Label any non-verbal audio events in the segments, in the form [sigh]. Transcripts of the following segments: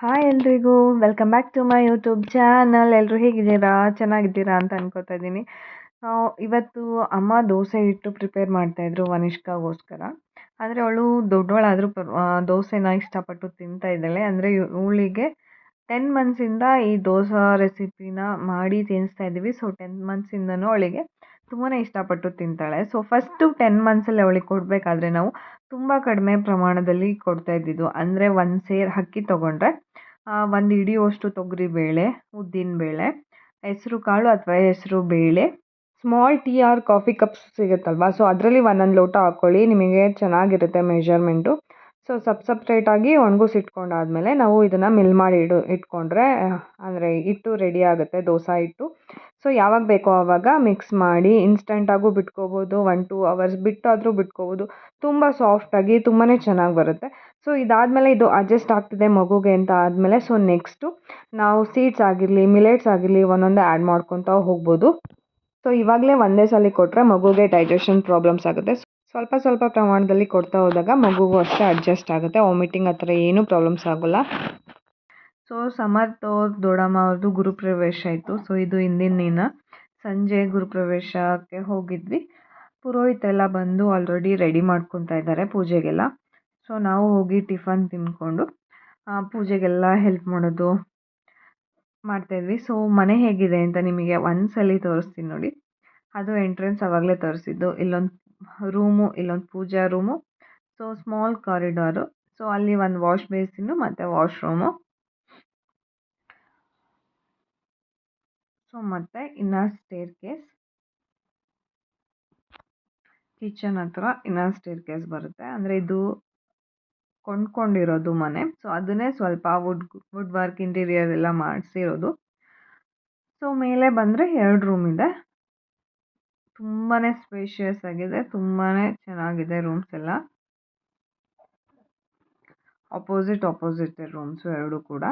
Hi ಎಲ್ರಿಗೂ welcome back to my YouTube channel ಎಲ್ಲರೂ ಹೇಗಿದ್ದೀರಾ? ಚೆನ್ನಾಗಿದ್ದೀರಾ ಅಂತ ಅನ್ಕೋತಾ ಇದ್ದೀನಿ. ಇವತ್ತು ಅಮ್ಮ ದೋಸೆ ಹಿಟ್ಟು ಪ್ರಿಪೇರ್ ಮಾಡ್ತಾಯಿದ್ರು ವನಿಷ್ಕಾಗೋಸ್ಕರ. ಆದರೆ ಅವಳು ದೊಡ್ಡವಳಾದರೂ ದೋಸೆನ ಇಷ್ಟಪಟ್ಟು ತಿಂತಾ ಇದ್ದಾಳೆ. ಅಂದರೆ ಇವಳಿಗೆ ಟೆನ್ ಮಂತ್ಸಿಂದ ಈ ದೋಸೆ ರೆಸಿಪಿನ ಮಾಡಿ ತಿನ್ನಿಸ್ತಾ ಇದ್ದೀವಿ. ಸೊ ಟೆನ್ ಮಂತ್ಸಿಂದನೂ ಅವಳಿಗೆ ತುಂಬಾ ಇಷ್ಟಪಟ್ಟು ತಿಂತಾಳೆ. ಸೊ ಫಸ್ಟು ಟೆನ್ ಮಂತ್ಸಲ್ಲಿ ಅವಳಿಗೆ ಕೊಡಬೇಕಾದ್ರೆ ನಾವು ತುಂಬ ಕಡಿಮೆ ಪ್ರಮಾಣದಲ್ಲಿ ಕೊಡ್ತಾ ಇದ್ದಿದ್ದು. ಅಂದರೆ ಒಂದು ಸೇರು ಅಕ್ಕಿ ತೊಗೊಂಡ್ರೆ ಒಂದು ಹಿಡಿಯುವಷ್ಟು ಉದ್ದಿನ ಬೇಳೆ, ಹೆಸರು ಕಾಳು ಅಥವಾ ಹೆಸರು ಬೇಳೆ small tea or coffee cups ಸಿಗುತ್ತಲ್ವಾ? So ಅದರಲ್ಲಿ ಒಂದೊಂದು ಲೋಟ ಹಾಕ್ಕೊಳ್ಳಿ ನಿಮಗೆ ಚೆನ್ನಾಗಿರುತ್ತೆ ಮೆಷರ್ಮೆಂಟು ಸೊ ಸಪ್ ಸಪ್ರೇಟಾಗಿ ಒಣಗಿಸಿಟ್ಕೊಂಡಾದ್ಮೇಲೆ ನಾವು ಇದನ್ನು ಮಿಲ್ ಮಾಡಿ ಇಡು, ಇಟ್ಕೊಂಡ್ರೆ, ಅಂದರೆ ಹಿಟ್ಟು ರೆಡಿ ಆಗುತ್ತೆ, ದೋಸೆ ಹಿಟ್ಟು. ಸೊ ಯಾವಾಗ ಬೇಕೋ ಆವಾಗ ಮಿಕ್ಸ್ ಮಾಡಿ ಇನ್ಸ್ಟಂಟಾಗೂ ಬಿಟ್ಕೋಬೋದು ಒನ್ ಟೂ ಅವರ್ಸ್ ಬಿಟ್ಟಾದರೂ ಬಿಟ್ಕೋಬೋದು. ತುಂಬ ಸಾಫ್ಟಾಗಿ ತುಂಬಾ ಚೆನ್ನಾಗಿ ಬರುತ್ತೆ. ಸೊ ಇದಾದಮೇಲೆ ಇದು ಅಡ್ಜಸ್ಟ್ ಆಗ್ತಿದೆ ಮಗುಗೆ ಅಂತ ಆದಮೇಲೆ ಸೊ ನೆಕ್ಸ್ಟು ನಾವು ಸೀಡ್ಸ್ ಆಗಿರಲಿ ಮಿಲೆಟ್ಸ್ ಆಗಿರಲಿ ಒಂದೊಂದೇ ಆ್ಯಡ್ ಮಾಡ್ಕೊತಾ ಹೋಗ್ಬೋದು. ಸೊ ಇವಾಗಲೇ ಒಂದೇ ಸಲ ಕೊಟ್ಟರೆ ಮಗುಗೆ ಡೈಜೆಷನ್ ಪ್ರಾಬ್ಲಮ್ಸ್ ಆಗುತ್ತೆ. ಸ್ವಲ್ಪ ಸ್ವಲ್ಪ ಪ್ರಮಾಣದಲ್ಲಿ ಕೊಡ್ತಾ ಹೋದಾಗ ಮಗುಗೂ ಅಷ್ಟೇ ಅಡ್ಜಸ್ಟ್ ಆಗುತ್ತೆ. ವಾಮಿಟಿಂಗ್ ಆ ಥರ ಏನೂ ಪ್ರಾಬ್ಲಮ್ಸ್ ಆಗೋಲ್ಲ. ಸೊ ಸಮರ್ಥ ಅವ್ರ ದೊಡ್ಡಮ್ಮ ಅವ್ರದ್ದು ಗುರುಪ್ರವೇಶ ಇತ್ತು. ಸೊ ಇದು ಹಿಂದಿನ ದಿನ. ಸಂಜೆ ಗುರುಪ್ರವೇಶಕ್ಕೆ ಹೋಗಿದ್ವಿ. ಪುರೋಹಿತೆಲ್ಲ ಬಂದು ಆಲ್ರೆಡಿ ರೆಡಿ ಮಾಡ್ಕೊತಾ ಇದ್ದಾರೆ ಪೂಜೆಗೆಲ್ಲ. ಸೊ ನಾವು ಹೋಗಿ ಟಿಫನ್ ತಿಂದ್ಕೊಂಡು ಪೂಜೆಗೆಲ್ಲ ಹೆಲ್ಪ್ ಮಾಡೋದು ಮಾಡ್ತಾಯಿದ್ವಿ ಸೊ ಮನೆ ಹೇಗಿದೆ ಅಂತ ನಿಮಗೆ ಒಂದು ಸಲ ತೋರಿಸ್ತೀನಿ ನೋಡಿ. ಅದು ಎಂಟ್ರೆನ್ಸ್ ಆವಾಗಲೇ ತೋರಿಸಿದ್ದು. ಇಲ್ಲೊಂದು ರೂಮು, ಇಲ್ಲೊಂದು puja room. So small corridor so ಅಲ್ಲಿ ಒಂದು ವಾಶ್ ಬೇಸಿನ್ನು ಮತ್ತು ವಾಶ್ರೂಮು ಸೊ, ಮತ್ತು ಇನ್ನರ್ ಸ್ಟೇರ್ ಕೇಸ್ ಕಿಚನ್ ಹತ್ರ ಇನ್ನರ್ ಸ್ಟೇರ್ ಕೇಸ್ ಬರುತ್ತೆ. ಅಂದರೆ ಇದು ಕೊಂಡ್ಕೊಂಡಿರೋದು ಮನೆ. ಸೊ, ಅದನ್ನೇ ಸ್ವಲ್ಪ ವುಡ್ ವುಡ್ ವರ್ಕ್ ಇಂಟೀರಿಯರ್ ಎಲ್ಲ ಮಾಡಿಸಿರೋದು. ಸೊ, ಮೇಲೆ ಬಂದರೆ ಎರಡು ರೂಮ್ ಇದೆ. ತುಂಬಾ ಸ್ಪೇಷಿಯಸ್ ಆಗಿದೆ. ತುಂಬಾ ಚೆನ್ನಾಗಿದೆ ರೂಮ್ಸ್ ಎಲ್ಲ. ಅಪೋಸಿಟ್ ಅಪೋಸಿಟ್ ರೂಮ್ಸು ಎರಡು ಕೂಡ.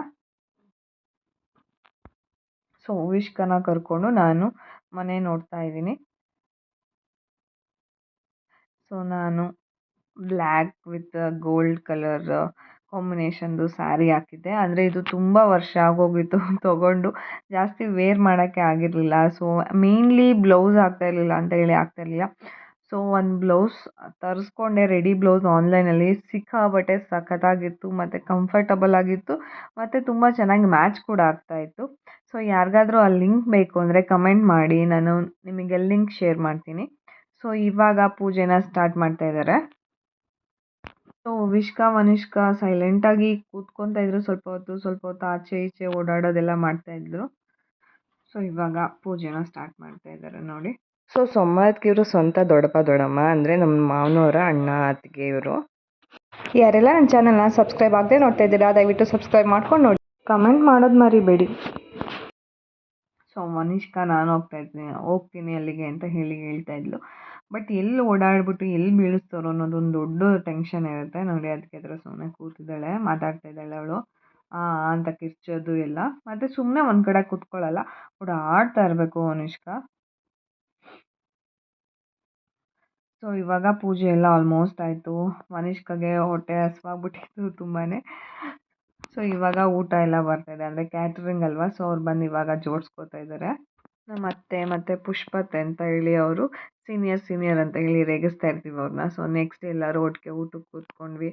ಸೊ ವಿಷ್ಕನ ಕರ್ಕೊಂಡು ನಾನು ಮನೆ ನೋಡ್ತಾ ಇದ್ದೀನಿ. ಸೊ, ನಾನು ಬ್ಲ್ಯಾಕ್ ವಿತ್ ಗೋಲ್ಡ್ ಕಲರ್ ಕಾಂಬಿನೇಷನ್ದು ಸ್ಯಾರಿ ಹಾಕಿದ್ದೆ. ಅಂದರೆ ಇದು ತುಂಬ ವರ್ಷ ಆಗೋಗಿತ್ತು. [laughs] ತೊಗೊಂಡು ಜಾಸ್ತಿ ವೇರ್ ಮಾಡೋಕ್ಕೆ ಆಗಿರಲಿಲ್ಲ. ಸೊ ಮೇನ್ಲಿ ಬ್ಲೌಸ್ ಆಗ್ತಾ ಇರಲಿಲ್ಲ ಅಂತ ಹೇಳಿ ಆಗ್ತಾ ಇರಲಿಲ್ಲ. ಸೊ ಒಂದು ಬ್ಲೌಸ್ ತರಿಸ್ಕೊಂಡೆ ರೆಡಿ ಬ್ಲೌಸ್ ಆನ್ಲೈನಲ್ಲಿ ಸಿಕ್ಕಾಪಟ್ಟೆ ಸಖತ್ತಾಗಿತ್ತು, ಮತ್ತು ಕಂಫರ್ಟಬಲ್ ಆಗಿತ್ತು, ಮತ್ತು ತುಂಬ ಚೆನ್ನಾಗಿ ಮ್ಯಾಚ್ ಕೂಡ ಆಗ್ತಾಯಿತ್ತು ಸೊ ಯಾರಿಗಾದ್ರೂ ಆ ಲಿಂಕ್ ಬೇಕು ಅಂದರೆ ಕಮೆಂಟ್ ಮಾಡಿ, ನಾನು ನಿಮಗೆ ಲಿಂಕ್ ಶೇರ್ ಮಾಡ್ತೀನಿ. ಸೊ ಇವಾಗ ಪೂಜೆನ ಸ್ಟಾರ್ಟ್ ಮಾಡ್ತಾ ಇದ್ದಾರೆ ಸೊ ವಿಷ್ಕಾ ವನಿಷ್ಕಾ ಸೈಲೆಂಟಾಗಿ ಕೂತ್ಕೊತಾ ಇದ್ರು, ಸ್ವಲ್ಪ ಹೊತ್ತು ಸ್ವಲ್ಪ ಹೊತ್ತು ಆಚೆ ಈಚೆ ಓಡಾಡೋದೆಲ್ಲ ಮಾಡ್ತಾಯಿದ್ರು ಸೊ ಇವಾಗ ಪೂಜೆನ ಸ್ಟಾರ್ಟ್ ಮಾಡ್ತಾ ಇದ್ದಾರೆ ನೋಡಿ. ಸೊ ಸೊಮ್ಮದಕ್ಕೆ ಇವರು ಸ್ವಂತ ದೊಡ್ಡಪ್ಪ ದೊಡ್ಡಮ್ಮ ಅಂದರೆ ನಮ್ಮ ಮಾವನವರ ಅಣ್ಣ ಅತ್ತಿಗೆ ಇವರು. ಯಾರೆಲ್ಲ ನನ್ನ ಚಾನಲ್ನ ಸಬ್ಸ್ಕ್ರೈಬ್ ಆಗದೆ ನೋಡ್ತಾ ಇದ್ದೀರಾ ದಯವಿಟ್ಟು ಸಬ್ಸ್ಕ್ರೈಬ್ ಮಾಡ್ಕೊಂಡು ನೋಡಿ. ಕಮೆಂಟ್ ಮಾಡೋದು ಮರಿಬೇಡಿ. ಸೊ ಮನೀಷ್ಕ ನಾನು ಹೋಗ್ತಾ ಇದ್ದೀನಿ ಹೋಗ್ತೀನಿ ಅಲ್ಲಿಗೆ ಅಂತ ಹೇಳಿ ಹೇಳ್ತಾ ಇದ್ಲು. ಬಟ್ ಎಲ್ಲಿ ಓಡಾಡ್ಬಿಟ್ಟು ಎಲ್ಲಿ ಬೀಳಿಸ್ತಾರೋ ಅನ್ನೋದೊಂದು ದೊಡ್ಡ ಟೆನ್ಷನ್ ಇರುತ್ತೆ. ನೋಡಿ ಅದಕ್ಕೆ ಹತ್ರ ಸುಮ್ಮನೆ ಕೂತಿದ್ದಾಳೆ ಮಾತಾಡ್ತಾ ಇದ್ದಾಳೆ ಅವಳು. ಅಂತ ಕಿರ್ಚೋದು ಎಲ್ಲ. ಮತ್ತು ಸುಮ್ಮನೆ ಒಂದು ಕಡೆ ಕೂತ್ಕೊಳ್ಳಲ್ಲ ಓಡಾಡ್ತಾ ಇರಬೇಕು ಅನುಷ್ಕಾ ಸೊ ಇವಾಗ ಪೂಜೆ ಎಲ್ಲ ಆಲ್ಮೋಸ್ಟ್ ಆಯಿತು. ಮನಿಷ್ಕಾಗೆ ಹೊಟ್ಟೆ ಹಸ್ವಾಗ್ಬಿಟ್ಟಿತ್ತು ತುಂಬಾ ಸೊ ಇವಾಗ ಊಟ ಎಲ್ಲ ಬರ್ತಾಯಿದೆ ಅಂದರೆ ಕ್ಯಾಟ್ರಿಂಗ್ ಅಲ್ವಾ? ಸೊ ಅವ್ರು ಬಂದು ಇವಾಗ ಜೋಡಿಸ್ಕೋತಾ ಇದ್ದಾರೆ. ನಮ್ಮ ಅತ್ತೆ ಮತ್ತು ಪುಷ್ಪತ್ತೆ ಅಂತ ಹೇಳಿ ಅವರು ಸೀನಿಯರ್ ಸೀನಿಯರ್ ಅಂತ ಹೇಳಿ ರೇಗಿಸ್ತಾ ಇರ್ತೀವಿ ಅವ್ರನ್ನ. ಸೊ ನೆಕ್ಸ್ಟ್ ಎಲ್ಲರೂ ಒಟ್ಟಿಗೆ ಊಟಕ್ಕೆ ಕೂತ್ಕೊಂಡ್ವಿ.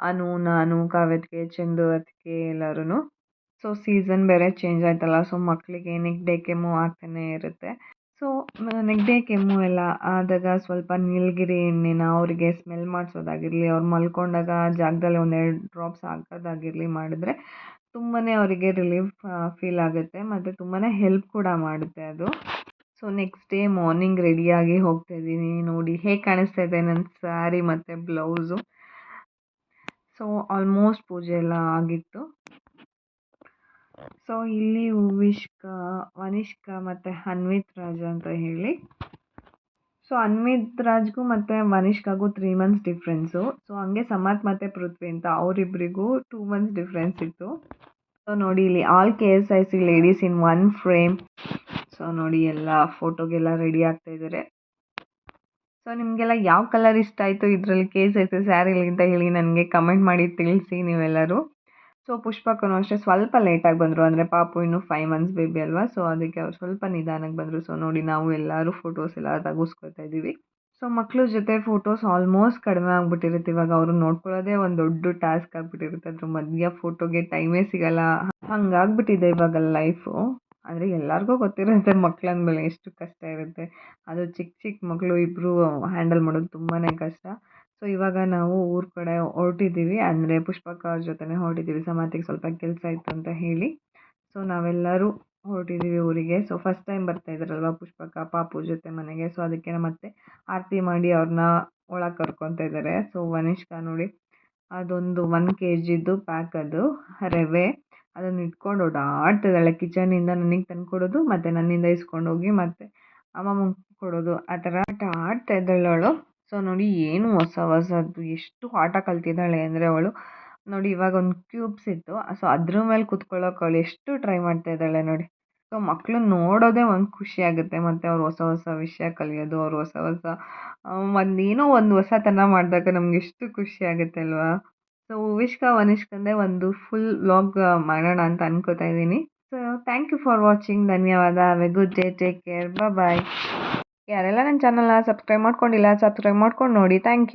ಅನು, ನಾನು ಕಾವ್ಯತ್ಗೆ ಚೆಂದು ಅದಕ್ಕೆ ಎಲ್ಲರೂ ಸೊ ಸೀಸನ್ ಬೇರೆ ಚೇಂಜ್ ಆಯ್ತಲ್ಲ. ಸೊ ಮಕ್ಕಳಿಗೆ ನೆಗಡಿ ಕೆಮ್ಮು ಆಗ್ತಾನೆ ಇರುತ್ತೆ. ಸೊ ನೆಗಡಿ ಕೆಮ್ಮು ಎಲ್ಲ ಆದಾಗ ಸ್ವಲ್ಪ ನೀಲಗಿರಿ ಎಣ್ಣೆನ ಅವರಿಗೆ ಸ್ಮೆಲ್ ಮಾಡಿಸೋದಾಗಿರಲಿ, ಅವ್ರು ಮಲ್ಕೊಂಡಾಗ ಜಾಗದಲ್ಲಿ ಒಂದೆರಡು ಡ್ರಾಪ್ಸ್ ಹಾಕೋದಾಗಿರಲಿ ಮಾಡಿದ್ರೆ ತುಂಬಾ ಅವರಿಗೆ ರಿಲೀಫ್ ಫೀಲ್ ಆಗುತ್ತೆ ಮತ್ತು ತುಂಬಾ ಹೆಲ್ಪ್ ಕೂಡ ಮಾಡುತ್ತೆ ಅದು. ಸೊ ನೆಕ್ಸ್ಟ್ ಡೇ ಮಾರ್ನಿಂಗ್ ರೆಡಿಯಾಗಿ ಹೋಗ್ತಾ ಇದ್ದೀನಿ. ನೋಡಿ ಹೇಗೆ ಕಾಣಿಸ್ತಾ ಇದೆ ನನ್ನ ಸ್ಯಾರಿ ಮತ್ತು ಬ್ಲೌಸು ಸೊ ಆಲ್ಮೋಸ್ಟ್ ಪೂಜೆ ಎಲ್ಲ ಆಗಿತ್ತು. ಸೊ ಇಲ್ಲಿ ವಿಶ್ಕ ವನಿಷ್ಕಾ ಮತ್ತು ಅನ್ವಿತ್ ರಾಜ್ ಅಂತ ಹೇಳಿ. ಸೊ ಅನ್ವಿತ್ ರಾಜ್ಗೂ ಮತ್ತು ವನಿಷ್ಕಾಗೂ ತ್ರೀ ಮಂತ್ಸ್ ಡಿಫ್ರೆನ್ಸು ಸೊ ಹಂಗೆ ಸಮತ್ ಮತ್ತು ಪೃಥ್ವಿ ಅಂತ ಅವರಿಬ್ಬರಿಗೂ ಟೂ ಮಂತ್ಸ್ ಡಿಫ್ರೆನ್ಸ್ ಇತ್ತು. ಸೊ ನೋಡಿ ಇಲ್ಲಿ all K S I C ladies in one frame so ನೋಡಿ ಎಲ್ಲ ಫೋಟೋಗೆಲ್ಲ ರೆಡಿ ಆಗ್ತಾ ಇದ್ದಾರೆ ಸೊ ನಿಮಗೆಲ್ಲ ಯಾವ ಕಲರ್ ಇಷ್ಟ ಆಯಿತು ಇದರಲ್ಲಿ ಕೆ ಎಸ್ ಐ ಸಿ ಅಂತ ಹೇಳಿ ನನಗೆ ಕಮೆಂಟ್ ಮಾಡಿ ತಿಳಿಸಿ ನೀವೆಲ್ಲರೂ. ಸೊ ಪುಷ್ಪಕ್ಕೂ ಅಷ್ಟೇ ಸ್ವಲ್ಪ ಲೇಟಾಗಿ ಬಂದರು. ಅಂದರೆ ಪಾಪು ಇನ್ನೂ ಫೈವ್ ಮಂತ್ಸ್ ಬೇಬಿ ಅಲ್ವಾ? ಸೊ ಅದಕ್ಕೆ ಅವ್ರು ಸ್ವಲ್ಪ ನಿಧಾನಕ್ಕೆ ಬಂದರು. ಸೊ ನೋಡಿ ನಾವು ಎಲ್ಲರೂ ಫೋಟೋಸ್ ಎಲ್ಲ ತೆಗೆಸ್ಕೊತಾ ಇದ್ದೀವಿ. ಸೊ ಮಕ್ಕಳ ಜೊತೆ ಫೋಟೋಸ್ ಆಲ್ಮೋಸ್ಟ್ ಕಡಿಮೆ ಆಗ್ಬಿಟ್ಟಿರುತ್ತೆ. ಇವಾಗ ಅವರು ನೋಡ್ಕೊಳ್ಳೋದೇ ಒಂದು ದೊಡ್ಡ ಟಾಸ್ಕ್ ಆಗಿಬಿಟ್ಟಿರುತ್ತೆ. ಅದ್ರ ಮಧ್ಯ ಫೋಟೋಗೆ ಟೈಮೇ ಸಿಗಲ್ಲ. ಹಂಗಾಗ್ಬಿಟ್ಟಿದೆ ಇವಾಗ ಲೈಫು ಆದರೆ ಎಲ್ಲರಿಗೂ ಗೊತ್ತಿರುತ್ತೆ ಮಕ್ಳು ಮೇಲೆ ಎಷ್ಟು ಕಷ್ಟ ಇರುತ್ತೆ. ಅದು ಚಿಕ್ಕ ಚಿಕ್ಕ ಮಕ್ಕಳು ಇಬ್ಬರು ಹ್ಯಾಂಡಲ್ ಮಾಡೋದು ತುಂಬಾ ಕಷ್ಟ. ಸೊ ಇವಾಗ ನಾವು ಊರ ಕಡೆ ಹೊರಟಿದ್ದೀವಿ. ಅಂದರೆ ಪುಷ್ಪಕ್ಕ ಅವ್ರ ಜೊತೆನೇ ಹೊರಟಿದ್ದೀವಿ. ಸಮಾಧಿಗೆ ಸ್ವಲ್ಪ ಕೆಲಸ ಇತ್ತು ಅಂತ ಹೇಳಿ. ಸೊ ನಾವೆಲ್ಲರೂ ಹೊರಟಿದ್ದೀವಿ ಊರಿಗೆ. ಸೊ ಫಸ್ಟ್ ಟೈಮ್ ಬರ್ತಾ ಇದ್ದಾರಲ್ವ ಪುಷ್ಪಕ್ಕ, ಪಾಪು ಜೊತೆ ಮನೆಗೆ? ಸೊ ಅದಕ್ಕೆ ಮತ್ತೆ ಆರತಿ ಮಾಡಿ ಅವ್ರನ್ನ ಒಳಗೆ ಕರ್ಕೊತಾ ಇದ್ದಾರೆ ಸೊ ವನಿಷ್ಕಾ ನೋಡಿ, ಅದೊಂದು ಒನ್ ಕೆ ಜಿದು ಪ್ಯಾಕ್ ಅದು, ರವೆ. ಅದನ್ನು ಇಟ್ಕೊಂಡು ಓಡಾಡ್ತಿದ್ದಾಳೆ. ಕಿಚನಿಂದ ನನಗೆ ತಂದು ಕೊಡೋದು, ಮತ್ತು ನನ್ನಿಂದ ಇಸ್ಕೊಂಡು ಹೋಗಿ ಮತ್ತು ಅಮ್ಮಮ್ಮಗೆ ಕೊಡೋದು. ಆ ಥರ ಆಟ ಆಡ್ತಾ ಇದ್ದಾಳೆ ಅವಳು. ಸೊ, ನೋಡಿ ಏನು ಹೊಸ ಹೊಸದು ಎಷ್ಟು ಆಟ ಕಲ್ತಿದ್ದಾಳೆ ಅಂದರೆ ಅವಳು. ನೋಡಿ ಇವಾಗ ಒಂದು ಕ್ಯೂಬ್ಸ್ ಇತ್ತು. ಸೊ, ಅದ್ರ ಮೇಲೆ ಕುತ್ಕೊಳ್ಳೋಕೆ ಅವಳು ಎಷ್ಟು ಟ್ರೈ ಮಾಡ್ತಾ ಇದ್ದಾಳೆ ನೋಡಿ. ಸೊ ಮಕ್ಕಳು ನೋಡೋದೇ ಒಂದು ಖುಷಿ ಆಗುತ್ತೆ ಮತ್ತು ಅವ್ರು ಹೊಸ ಹೊಸ ವಿಷಯ ಕಲಿಯೋದು, ಅವ್ರು ಹೊಸ ಹೊಸ ಒಂದು ಏನೋ ಒಂದು ಹೊಸತನ ಮಾಡಿದಾಗ ನಮ್ಗೆ ಎಷ್ಟು ಖುಷಿ ಆಗುತ್ತೆ ಅಲ್ವಾ? ಸೊ ವಿಶ್ಕಾ ವನಿಷ್ಕಂದೆ ಒಂದು ಫುಲ್ ವ್ಲಾಗ್ ಮಾಡೋಣ ಅಂತ ಅನ್ಕೋತಾ ಇದ್ದೀನಿ. So thank you for watching ಧನ್ಯವಾದ. Have a good day take care bye ಯಾರೆಲ್ಲ ನನ್ನ ಚಾನಲ್ನ ಸಬ್ಸ್ಕ್ರೈಬ್ ಮಾಡ್ಕೊಂಡಿಲ್ಲ ಸಬ್ಸ್ಕ್ರೈಬ್ ಮಾಡ್ಕೊಂಡು ನೋಡಿ. Thank you